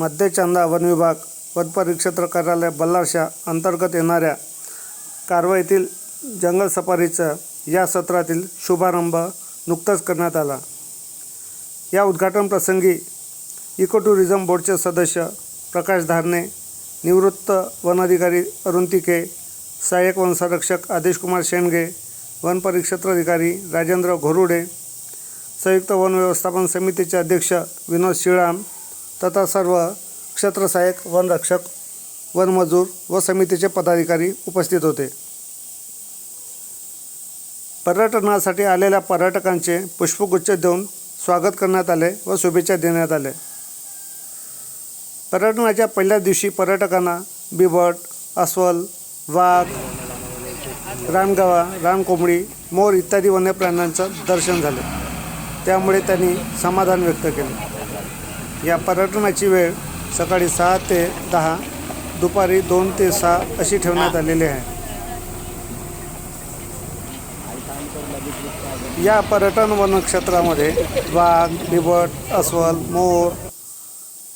मध्य चांदा वन विभाग वन परिक्षेत्र कार्यालय बल्लारशा अंतर्गत येणाऱ्या कारवाईतील जंगल सफारीचा या सत्रातील शुभारंभ नुकताच करण्यात आला. या उद्घाटन प्रसंगी इको टुरिझम बोर्डचे सदस्य प्रकाश धारणे निवृत्त वन अधिकारी अरुण तिके सहाय्यक वनसंरक्षक आदेशकुमार शेंडगे वन परिक्षेत्राधिकारी राजेंद्र घोरुडे संयुक्त वन व्यवस्थापन समितीचे अध्यक्ष विनोद शिळाम तथा सर्व क्षेत्रसहाय्यक वनरक्षक वनमजूर व समितीचे पदाधिकारी उपस्थित होते. पर्यटनासाठी आलेल्या पर्यटकांचे पुष्पगुच्छ देऊन स्वागत करण्यात आले व शुभेच्छा देण्यात आल्या पर्यटनाच्या पहिल्या दिवशी पर्यटकांना बिबट अस्वल वाघ रानगावा रानकोंबडी मोर इत्यादी वन्य प्राण्यांचं दर्शन झाले. त्यामुळे त्यांनी समाधान व्यक्त केले. या पर्यटनाची वेळ सकाळी सहा ते दहा दुपारी दोन ते सहा अशी ठेवण्यात आलेली आहे. या पर्यटन वनक्षेत्रामध्ये वाघ बिबट अस्वल मोर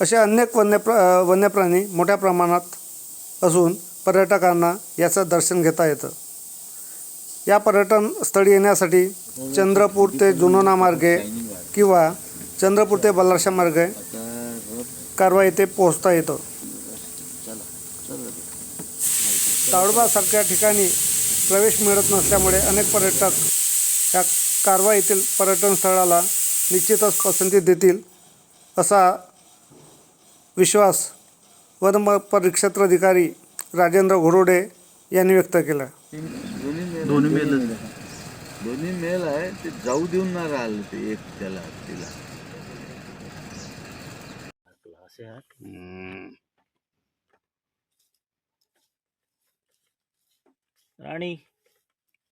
असे अनेक वन्य प्र वन्यप्राणी मोठ्या प्रमाणात असून पर्यटकांना याचं दर्शन घेता येतं. या पर्यटन स्थळी येण्यासाठी चंद्रपूर ते जुनोना मार्गे किंवा चंद्रपूर ते बल्लारशा आहे. कारवा येथे पोहोचता येतं. ताडोबासारख्या ठिकाणी प्रवेश मिळत नसल्यामुळे अनेक पर्यटक या कारवा येथील पर्यटन स्थळाला निश्चितच पसंती देतील असा विश्वास वन परिक्षेत्राधिकारी राजेंद्र घोरोडे यांनी व्यक्त केला. दोन्ही मेल आहे ते जाऊ देऊन ना राहिलं ते एक त्याला तिला. છે હાટ રાણી